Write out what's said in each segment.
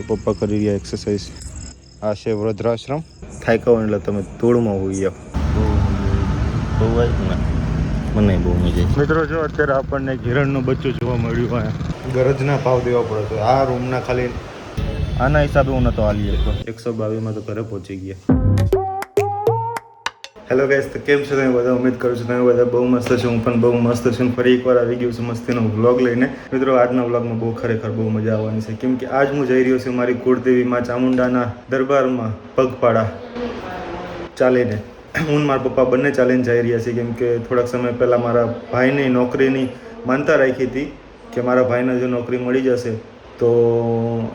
તો પપ્પા કરી રહ્યા એક્સરસાઇઝ આ છે વૃદ્ધાશ્રમ. થાક્યા હોય એટલે તમે તોડમાં હોઈ જાઓ બહુ ને. મને બહુ મજા મિત્રો જો અત્યારે આપણને ઘેરણનું બચ્ચું જોવા મળ્યું હોય. ગરજના ભાવ દેવા પડે તો આ રૂમના ખાલી આના હિસાબે હું નતો હાલી શકતો એકસો બાવીસમાં તો ઘરે પહોંચી ગયા. હેલો ગાઈસ તો કેમ છો તમે બધા? ઉમેદ કરું છું તમે બધા બહુ મસ્ત છો. હું પણ બહુ મસ્ત છું ફરી એકવાર આવી ગયું છું મસ્તીનો વ્લોગ લઈને. મિત્રો, આજના વ્લોગમાં બહુ ખરેખર બહુ મજા આવવાની છે. કેમ કે આજ હું જઈ રહ્યો છું મારી કુળદેવી માં ચામુંડાના દરબારમાં, પગપાળા ચાલીને. હું મારા પપ્પા બંને ચાલીને જઈ રહ્યા છીએ. કેમ કે થોડાક સમય પહેલાં મારા ભાઈની નોકરીની માનતા રાખી હતી કે મારા ભાઈને જો નોકરી મળી જશે, તો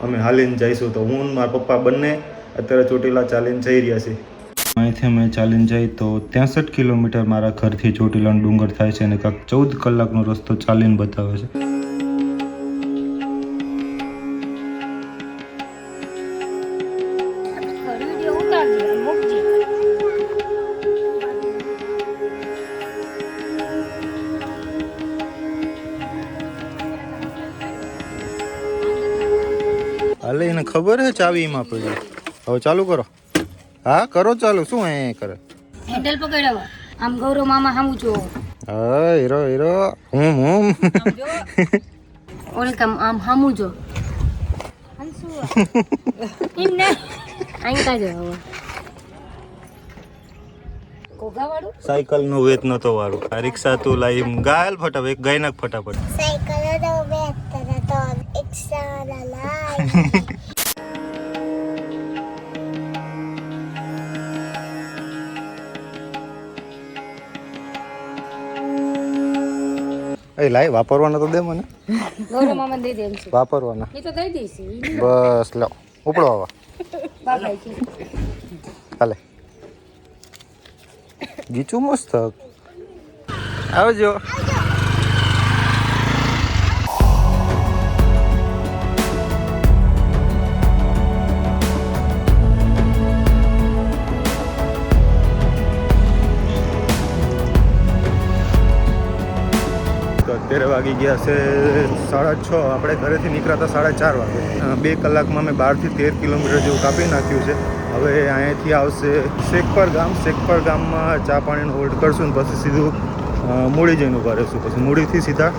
અમે હાલીને જઈશું. તો હું મારા પપ્પા બંને અત્યારે ચોટીલા ચાલીને જઈ રહ્યા છીએ. અહીંથી અમે ચાલીને જઈએ તો ત્રેસઠ કિલોમીટર મારા ઘરથી ચોટીલાનો ડુંગર થાય છે અને કાંક ચૌદ કલાકનો રસ્તો ચાલીને બતાવે છે. હાલે, એને ખબર હે ચાવી એમાં પડી? હવે ચાલુ કરો. હા કરો ચાલો શું એ કરે? હેન્ડલ પકડાવો આમ ગૌરવ મામા સામું જો હા હીરો હીરો. હું હું. ઓલે કામ આમ સામું જો એમ ને આઈ કા જો સાયકલનું વેત નતો વાળું. આ રિક્ષા તું લાવી ગાયલ ફટાફટ એક ફટાફટ. સાયકલ ફટાફટ વેત નતો રિક્ષા ton એ લાઈ વાપરવાના તો દે મને. ગૌરવ મામા દઈ દે એમ છે. વાપરવાના. એ તો દઈ દઈશ બસ લો ઉપડો આવા હાલે. ગીચું મસ્ત. આવજો. અત્યારે વાગી ગયા છે સાડા છ. આપણે ઘરેથી નીકળ્યા સાડા ચાર વાગે. બે કલાકમાં મેં બારથી તેર કિલોમીટર જેવું કાપી નાખ્યું છે. હવે અહીંયાથી આવશે શેખપર ગામ. શેખપર ગામમાં ચા પાણીનો હોલ્ડ કરશું ને પછી સીધું મૂળી જઈને ઊભા રહીશું. પછી મૂળીથી સીધા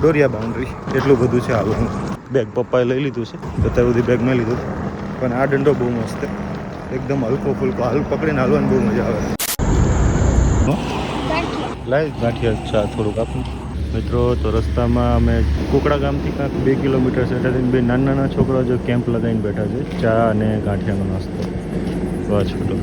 ડોરિયા બાઉન્ડ્રી એટલું બધું છે આવું બેગ પપ્પાએ લઈ લીધું છે. અત્યાર સુધી બેગ મેં લીધું. પણ આ દંડો બહુ મસ્ત એકદમ હલકો ફૂલકો હાલ પકડીને હાલવાની બહુ મજા આવે. લાઈ ગાંઠિયા ચા થોડુંક આપું. મિત્રો, તો રસ્તામાં અમે કુકડા ગામથી કાંઈક બે કિલોમીટર છે એટલે બે નાના નાના છોકરાઓ જો કેમ્પ લગાવીને બેઠા છે, ચા અને ગાંઠિયાનો નાસ્તો. વાહ, છોટો.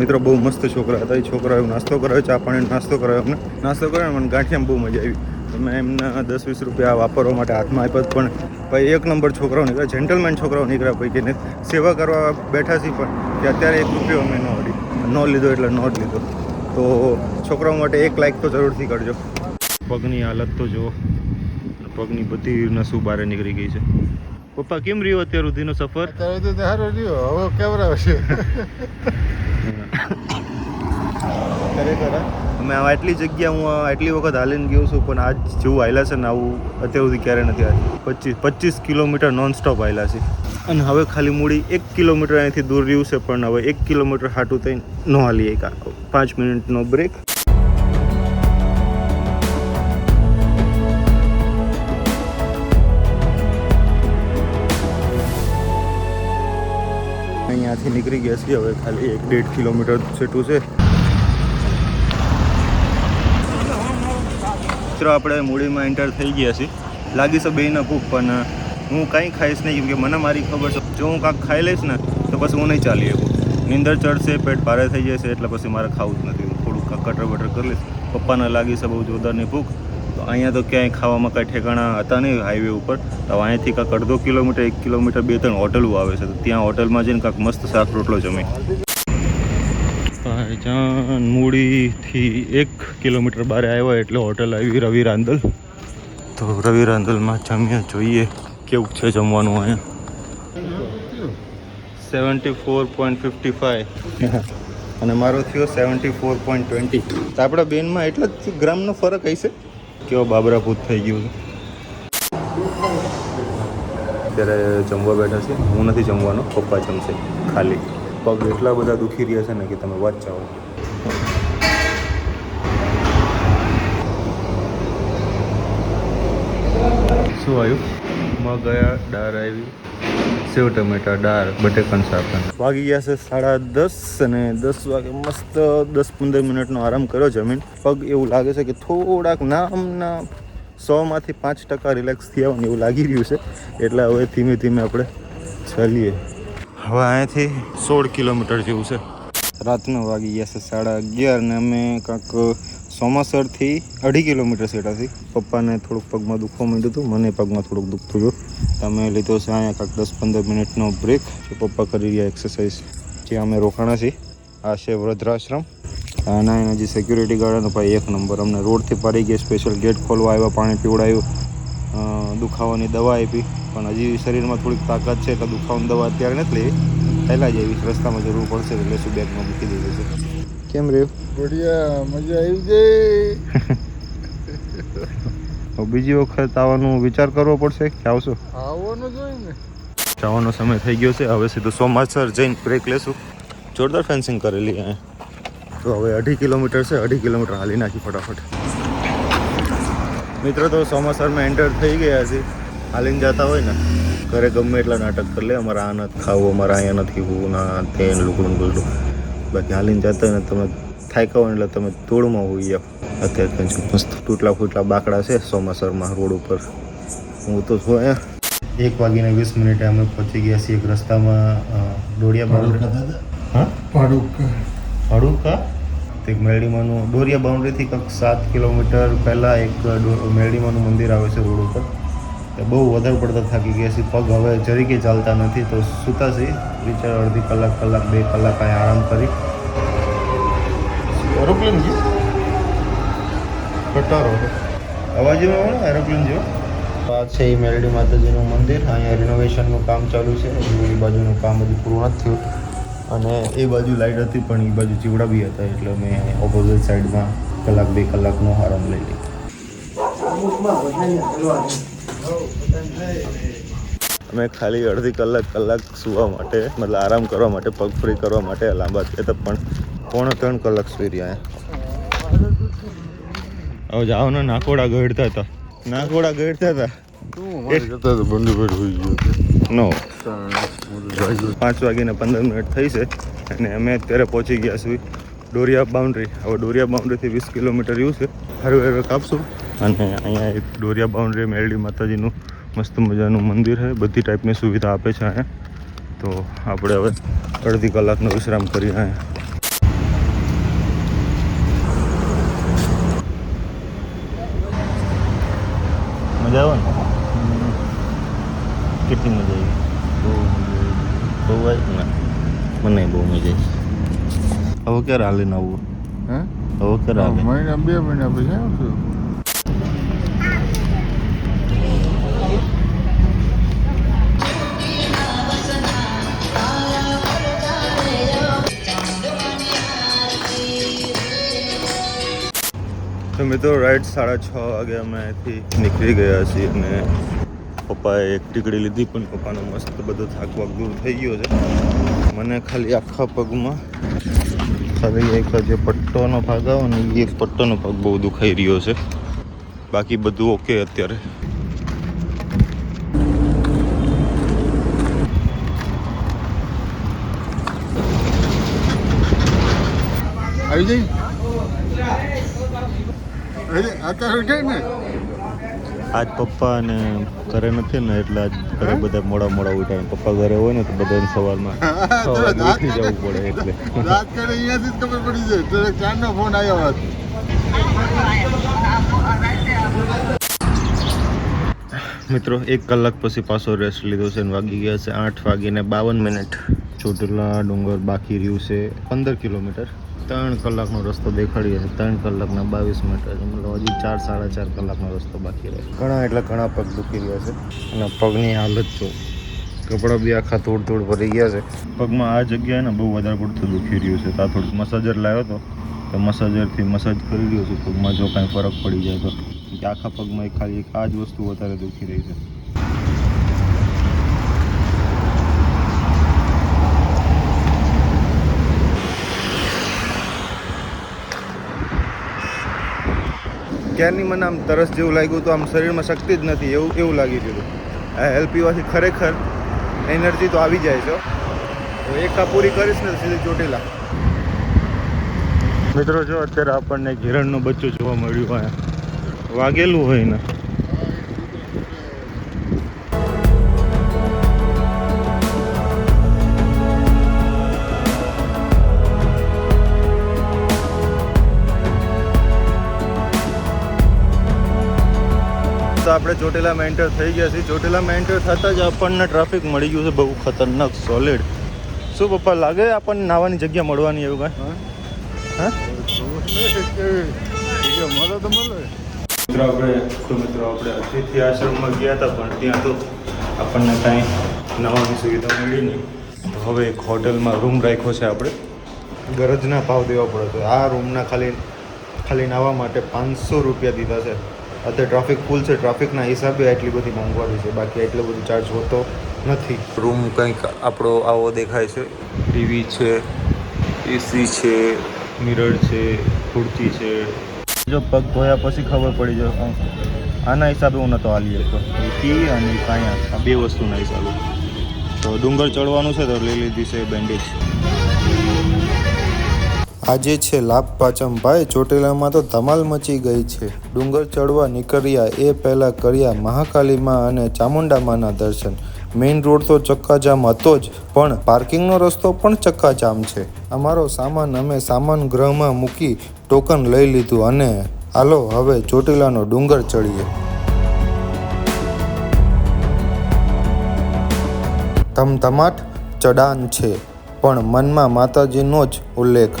મિત્રો, બહુ મસ્ત છોકરા હતા. એ છોકરાઓ નાસ્તો કરાવ્યો ચા પાણી નાસ્તો કરાવ્યો અમને. નાસ્તો કરાવ્યો મને ગાંઠિયામાં બહુ મજા આવી. તો મેં એમના દસ વીસ રૂપિયા વાપરવા માટે હાથમાં આપ્યા પણ ભાઈ એક નંબર છોકરાઓ નીકળ્યા જેન્ટલમેન છોકરાઓ નીકળ્યા ભાઈ કે સેવા કરવા બેઠા છીએ પણ કે અત્યારે એક રૂપિયો અમે ન લીધો એટલે નોટ લીધો. તો છોકરાઓ માટે એક લાઈક તો જરૂરથી કરજો. પગની હાલત તો જુઓ. પગની બધી નસું બહાર નીકળી ગઈ છે. પપ્પા કેમ રહ્યો અત્યાર સુધીનો સફર? અત્યારે તો સારો રહ્યો. હવે કેવરાવશે ખરેખર. અમે આવા આટલી જગ્યા હું આ આટલી વખત હાલીને ગયો છું, પણ આજ જેવું આવેલા છે ને આવું અત્યાર સુધી ક્યારે નથી હાલ્યું. પચીસ પચીસ કિલોમીટર નોન સ્ટોપ હાલ્યા છે. અને હવે ખાલી મૂડી એક કિલોમીટર અહીંથી દૂર રહ્યું છે, પણ હવે એક કિલોમીટર હાટું થઈને ન હાલી એક પાંચ મિનિટનો બ્રેક અહીંયાથી નીકળી ગયા છીએ, હવે ખાલી એક, દેઢ કિલોમીટર છેટું છે. મિત્રો, આપણે મૂડીમાં એન્ટર થઈ ગયા છીએ. લાગી છે બેયના ભૂખ, પણ હું કાંઈ ખાઈશ નહીં કેમકે મને મારી ખબર છે. જો હું કાંઈક ખાઈ લઈશ ને, તો પછી હું નહીં ચાલી શકું. નીંદર ચડશે, પેટ ભારે થઈ જશે, એટલે પછી મારે ખાવું જ નથી. હું થોડુંક કટર બટર કરી લઈશ. પપ્પાને લાગી છે બહુ જોરદારની ભૂખ. તો અહીંયા તો ક્યાંય ખાવામાં કાંઈ ઠેકાણા હતા નહીં હાઈવે ઉપર. તો અહીંયાથી કાંક અડધો કિલોમીટર, એક કિલોમીટર બે ત્રણ હોટલો આવે છે. તો ત્યાં હોટલમાં જઈને કાંઈક મસ્ત શાક રોટલો જમી. ભાઈજાન મૂડીથી એક કિલોમીટર બહાર આવ્યા એટલે હોટલ આવી રવિ રાંદલ. તો રવિ રાંદલમાં જમીએ, જોઈએ કેવું છે જમવાનું અહીંયા. Seventy four point fifty five અને મારો થયો સેવન્ટી ફોર પોઈન્ટ ટ્વેન્ટી તો આપણા બેનમાં એટલા જ ગ્રામનો ફરક હશે? કેવો બાબરાપૂત થઈ ગયું અત્યારે જમવા બેઠા છે. હું નથી જમવાનો, પપ્પા જમશે, ખાલી. પગ એટલા બધા દુખી રહ્યા છે ને કે તમે વાત ચાવો શું આવ્યું? માં ગયા દાળ આવી. સેવ ટમેટા દાળ બટેકાનું શાક વાગી ગયા છે સાડા દસ અને દસ વાગે મસ્ત દસ પંદર મિનિટનો આરામ કર્યો જમીન. પગ એવું લાગે છે કે થોડાક નામના સોમાંથી પાંચ ટકા રિલેક્સ થયા એવું લાગી રહ્યું છે. એટલે હવે ધીમે ધીમે આપણે ચાલીએ. હવે અહીંયાથી સોળ કિલોમીટર જેવું છે. રાતના વાગી ગયા છે સાડા અગિયાર ને અમે કાંક સોમાસરથી અઢી કિલોમીટર સેટાથી પપ્પાને થોડુંક પગમાં દુખવા માંડ્યું હતું, મને પગમાં થોડુંક દુખતું હતું તમે લીધો છે અહીંયા કાંક દસ પંદર મિનિટનો બ્રેક જે પપ્પા કરી રહ્યા એક્સરસાઇઝ જે અમે રોકાણા છીએ. આ છે વૃદ્ધાશ્રમ. અને એના જે સિક્યુરિટી ગાર્ડ હતો ભાઈ, એક નંબર. અમને રોડથી પાડી ગયા સ્પેશિયલ ગેટ ખોલવા આવ્યા, પાણી પીવડાવ્યું દુખાવાની દવા આપી. પણ હજી શરીરમાં થોડીક તાકાત છે એટલે દુખાવાની દવા અત્યારે નથી લેવી. પહેલાં જ એવી રસ્તામાં જરૂર પડશે એટલે લેશું બેગમાં મૂકી દીધું છે. કેમ રહ્યું? બઢિયા મજા આવી ગઈ. બીજી વખત આવવાનું વિચાર કરવો પડશે કે આવશો? આવવાનું જોઈએ ને. જવાનો સમય થઈ ગયો છે હવે સીધું સોમાસર જઈને બ્રેક લેશું. જોરદાર ફેન્સિંગ કરેલી અહીંયા. તો હવે અઢી કિલોમીટર છે અઢી કિલોમીટર હાલી નાખી ફટાફટ. મિત્રો તો સોમાસરમાં એન્ટર થઈ ગયા છે હાલીને જતા હોય ને ઘરે ગમે એટલા નાટક કરી લે. અમારે આ નથી ખાવું અમારે અહીંયા નથી હોવું ના તે લુકડું ગુલડું બાકી હાલીને જતા હોય ને તમે થાક્યા હોય એટલે તમે ધૂળમાં હોઈ જાઓ. અત્યારે મસ્ત તૂટલા ફૂટલા બાકડા છે સોમાસરમાં રોડ ઉપર. હું તો છું અહીંયા. એક વાગીને વીસ મિનિટે અમે પહોંચી ગયા છીએ એક રસ્તામાં ડોડિયા બાઉન્ડ્રી. હા? હડુકા તે મેરડીમાનું ડોરિયા બાઉન્ડ્રીથી કંઈક સાત કિલોમીટર પહેલાં એક મેરડીમાનું મંદિર આવે છે રોડ ઉપર. તે બહુ વધારે પડતા થાકી ગયા છે પગ હવે જરીકે ચાલતા નથી તો સૂતા છે વિચાર અડધી કલાક કલાક બે કલાક અહીં આરામ કરી. એરોપ્લેન ગયું? કટારો. અવાજમાં આવે ને એરોપ્લેન જેવો? આ છે એ મેરડી માતાજીનું મંદિર. અહીંયા રિનોવેશનનું કામ ચાલુ છે. એ બાજુનું કામ બધું પૂરું નથી થયું. અને એ બાજુ લાઈટ હતી પણ એ બાજુ ચીવડા બી હતા. એટલે અમે ઓપોઝિટ સાઈડમાં કલાક બે કલાકનો આરામ લઈ લીધો. અમે ખાલી અડધી કલાક કલાક સૂવા માટે મતલબ આરામ કરવા માટે પગ ફ્રી કરવા માટે લાંબા થયા પણ પોણો ત્રણ કલાક સુઈ રહ્યા હવે જાઓ ને નાકોડા ગઢતા હતા. નાકોડા ગઢતા હતા? નો. પાંચ વાગીને પંદર મિનિટ થઈ છે અને અમે અત્યારે પહોંચી ગયા છીએ ડોરિયા બાઉન્ડ્રી. હવે ડોરિયા બાઉન્ડ્રીથી વીસ કિલોમીટર યુ છે. હરવે હરવે કાપશું. અને અહીંયા એક ડોરિયા બાઉન્ડ્રી મેરડી માતાજીનું મસ્ત મજાનું મંદિર છે. બધી ટાઈપની સુવિધા આપે છે અહીંયા. તો આપણે હવે અડધી કલાકનો વિશ્રામ કરીએ અહીંયા. મજા આવે ને? કેટલી મજા આવી? બહુ બહુ આવી ને? મને બહુ મજા આવી. હવે ક્યારે હાલીને આવું? હે? હવે ક્યારે હાલે મહિના બે મહિના પછી તો મિત્રો રાઈટ સાડા છ વાગે અમે અહીંથી નીકળી ગયા છીએ અને પપ્પાએ એક ટીકડી લીધી, પણ પપ્પાનો મસ્ત બધો થાક વાક દૂર થઈ ગયો છે. મને ખાલી આખા પગમાં ખાલી એક જે પટ્ટોનો ભાગ આવે ને એ એક પટ્ટોનો ભાગ બહુ દુખાઈ રહ્યો છે. બાકી બધું ઓકે અત્યારે. આવી જઈ? આજ પપ્પા અને ઘરે નથી ને એટલે આજ ઘરે બધા મોડા મોડા ઉઠાય પપ્પા ઘરે હોય ને તો બધાને સવારમાં સવારમાં ઉઠી જવું પડે એટલે. રાત કરે અહીંયાથી જ ખબર પડી જાય. ત્યારે ચારનો ફોન આવ્યો મિત્રો એક કલાક પછી પાછો રેસ્ટ લીધો છે અને વાગી ગયા છે આઠ વાગીને બાવન મિનિટ ચોટલા ડુંગર બાકી રહ્યું છે પંદર કિલોમીટર. ત્રણ કલાકનો રસ્તો દેખાડ્યો છે. ત્રણ કલાકના બાવીસ મીટર મતલબ હજી ચાર, સાડા ચાર કલાકનો રસ્તો બાકી રહ્યો ઘણા એટલે ઘણા પગ દુખી રહ્યા છે. અને પગની હાલત જો કપડાં બી આખા થોડ થોડ ભરી ગયા છે. પગમાં આ જગ્યાએ ને બહુ વધારે પડતું દુખી રહ્યું છે. તો આ થોડુંક મસાજર લાવ્યો હતો તો મસાજરથી મસાજ કરી રહ્યો છું. પગમાં જો કાંઈ ફરક પડી જાય તો. આખા પગમાં ખાલી એક આ જ વસ્તુ વધારે દુખી રહી છે. ક્યારની મને આમ તરસ જેવું લાગ્યું તો આમ શરીરમાં શક્તિ જ નથી, એવું એવું લાગી ગયું આ હેલ્પ પીવાથી ખરેખર એનર્જી તો આવી જાય છે તો એક આ પૂરી કરીશ ને સીધી ચોટીલા. મિત્રો, જો અત્યારે આપણને એક હિરણનું બચ્ચું જોવા મળ્યું અહીંયા વાગેલું હોય ને આપણે ચોટીલામાં એન્ટર થઈ ગયા છીએ. ચોટીલામાં એન્ટર થતાં જ આપણને ટ્રાફિક મળી ગયું છે. બહુ ખતરનાક સોલિડ શું પપ્પા લાગે આપણને નાવાની જગ્યા મળવાની એવું કાંઈ? હા. મળે તો મળે મિત્રો આપણે તો મિત્રો આપણે અતિથિ આશ્રમમાં ગયા હતા પણ ત્યાં તો આપણને કાંઈ નવાની સુવિધા મળી નહીં. તો હવે એક હોટલમાં રૂમ રાખ્યો છે આપણે. ગરજના ભાવ દેવા પડે તો આ રૂમના ખાલી ખાલી નાવા માટે પાંચસો રૂપિયા દીધા છે. અત્યારે ટ્રાફિક ફૂલ છે. ટ્રાફિકના હિસાબે આટલી બધી મોંઘવારી છે. બાકી એટલો બધો ચાર્જ હોતો નથી. રૂમ કંઈક આપણો આવો દેખાય છે. ટીવી છે એસી છે મિરર છે ખુરચી છે. જો પગ ધોયા પછી ખબર પડી જાય આના હિસાબે હું નતો હાલી કી અને કાંઈ આ બે વસ્તુના હિસાબે. તો ડુંગર ચડવાનું છે તો લઈ લીધી છે બેન્ડેજ આજે છે લાભ પાચમભાઈ ચોટીલામાં તો ધમાલ મચી ગઈ છે. ડુંગર ચડવા નીકળ્યા એ પહેલાં કર્યા મહાકાલીમાં અને ચામુંડામાના દર્શન. મેઇન રોડ તો ચક્કાજામ હતો જ, પણ પાર્કિંગનો રસ્તો પણ ચક્કાજામ છે. અમારો સામાન અમે સામાન ગૃહમાં મૂકી ટોકન લઈ લીધું અને હાલો હવે ચોટીલાનો ડુંગર ચડીએ. ધમધમાટ ચડાન છે, પણ મનમાં માતાજીનો જ ઉલ્લેખ.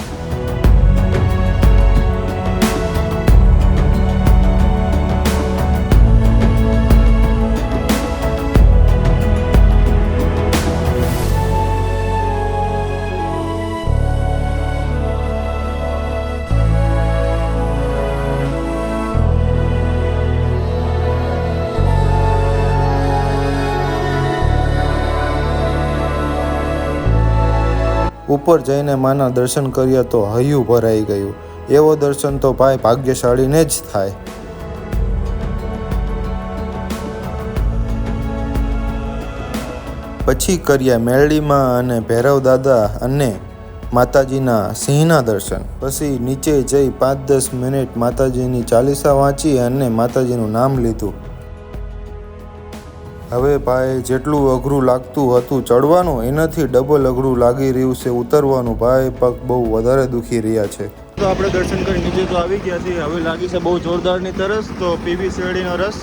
ઉપર જઈને માના દર્શન કર્યા તો હૈયું ભરાઈ ગયું. એવો દર્શન તો ભાઈ ભાગ્યશાળીને જ થાય. પછી કર્યા મેરડીમાં અને ભૈરવ દાદા અને માતાજીના સિંહના દર્શન. પછી નીચે જઈ પાંચ દસ મિનિટ માતાજીની ચાલીસા વાંચી અને માતાજીનું નામ લીધું. હવે ભાઈ, જેટલું અઘરું લાગતું હતું ચડવાનું, એનાથી ડબલ અઘરું લાગી રહ્યું છે ઉતરવાનું. ભાઈ, પગ બહુ વધારે દુખી રહ્યા છે. તો આપણે દર્શન કરી નીચે તો આવી ગયા છીએ. હવે લાગી છે બહુ જોરદારની તરસ, તો પીવી શેરડીનો રસ.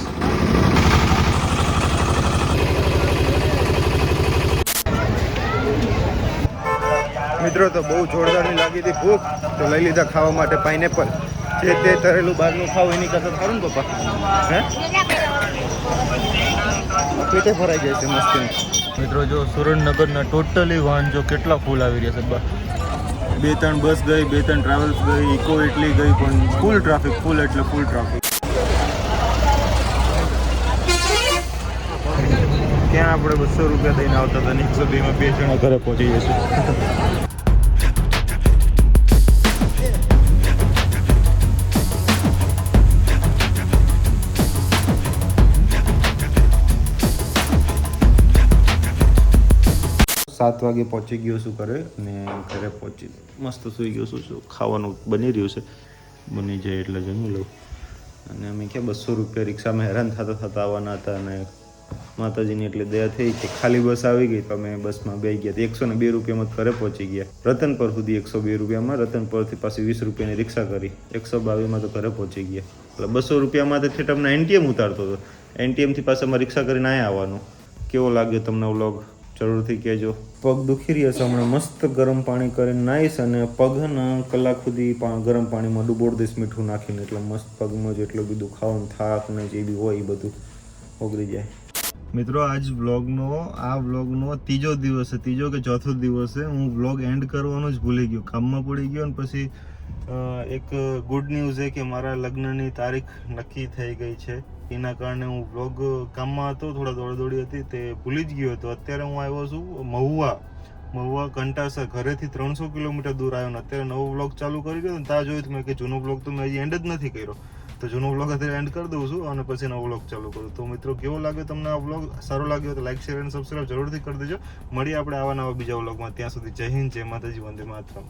મિત્રો, તો બહુ જોરદારની લાગી હતી ભૂખ, તો લઈ લીધા ખાવા માટે પાઇનેપલ જે તે તરેલું બહારનું ખાવ, એની કરતાં સારું ને, પપ્પા? હે? પેટે ભરાઈ જાય છે મસ્તી મિત્રો, જો સુરેન્દ્રનગરના ટોટલી વાહન જો કેટલા ફૂલ આવી રહ્યા છે, બા. બે ત્રણ બસ ગઈ, બે ત્રણ ટ્રાવેલ્સ ગઈ ઇકો એટલી ગઈ, પણ ફૂલ ટ્રાફિક ફૂલ એટલે ફૂલ ટ્રાફિક ત્યાં આપણે બસો રૂપિયા દઈને આવતા હતા ને? એકસો બેમાં બે જણા ઘરે પહોંચી જશું સાત વાગે પહોંચી ગયો છું ઘરે અને ઘરે પહોંચી મસ્ત સૂઈ ગયો છું. ખાવાનું બની રહ્યું છે? બની જાય એટલે જમી લઉં. અને અમે ક્યાં બસો રૂપિયા રિક્ષામાં હેરાન થતા થતા આવવાના હતા અને માતાજીની એટલે દયા થઈ કે ખાલી બસ આવી ગઈ તો અમે બસમાં બે ગયા. એકસો ને બે રૂપિયામાં ઘરે પહોંચી ગયા. રતનપર સુધી એકસો બે રૂપિયામાં, રતનપરથી પાછી વીસ રૂપિયાની રિક્ષા કરી. એકસો બાવીસમાં તો ઘરે પહોંચી ગયા. એટલે બસો રૂપિયામાં તો ઠેઠ અમને એનટીએમ ઉતારતો હતો. એનટીએમથી પાછા અમારે રિક્ષા કરીને અહીંયા આવવાનું. કેવો લાગ્યો તમને વ્લોગ જરૂરથી કહેજો. પગ દુખી રહ્યા છે, હમણાં મસ્ત ગરમ પાણી કરીને નાહીશ અને પગના કલાક સુધી ગરમ પાણીમાં ડૂબોડ દઈશ, મીઠું નાખીને. એટલે મસ્ત પગમાં જેટલું બી દુખાવો થાક ને જે બી હોય એ બધું ઓગળી જાય. મિત્રો, આજ વ્લોગનો, આ વ્લોગનો ત્રીજો દિવસ છે. ત્રીજો કે ચોથો દિવસ છે. હું વ્લોગ એન્ડ કરવાનો જ ભૂલી ગયો. કામમાં પડી ગયો અને પછી એક ગુડ ન્યૂઝ એ કે મારા લગ્નની તારીખ નક્કી થઈ ગઈ છે. એના કારણે હું વ્લોગ કામમાં હતો, થોડા દોડદોડી હતી, તે ભૂલી જ ગયો હતો. અત્યારે હું આવ્યો છું મહુવા. મહુવા કંટાસા, ઘરેથી ત્રણસો કિલોમીટર દૂર આવ્યો ને અત્યારે નવો વ્લોગ ચાલુ કરી ગયો ને ત્યાં જોયું તો મેં કે જૂનો વ્લોગ તો મેં હજી એન્ડ જ નથી કર્યો. તો જૂનો વ્લોગ અત્યારે એન્ડ કરી દઉં છું અને પછી નવો વ્લોગ ચાલુ કરું. તો મિત્રો, કેવો લાગ્યો તમને આ વ્લોગ સારો લાગ્યો તો લાઈક શેર અને સબસ્ક્રાઈબ જરૂરથી કરી દેજો. મળીએ આપણે આવા નવા બીજા વ્લોગમાં ત્યાં સુધી જય હિન્દ, જય માતાજી, વંદે માતરમ.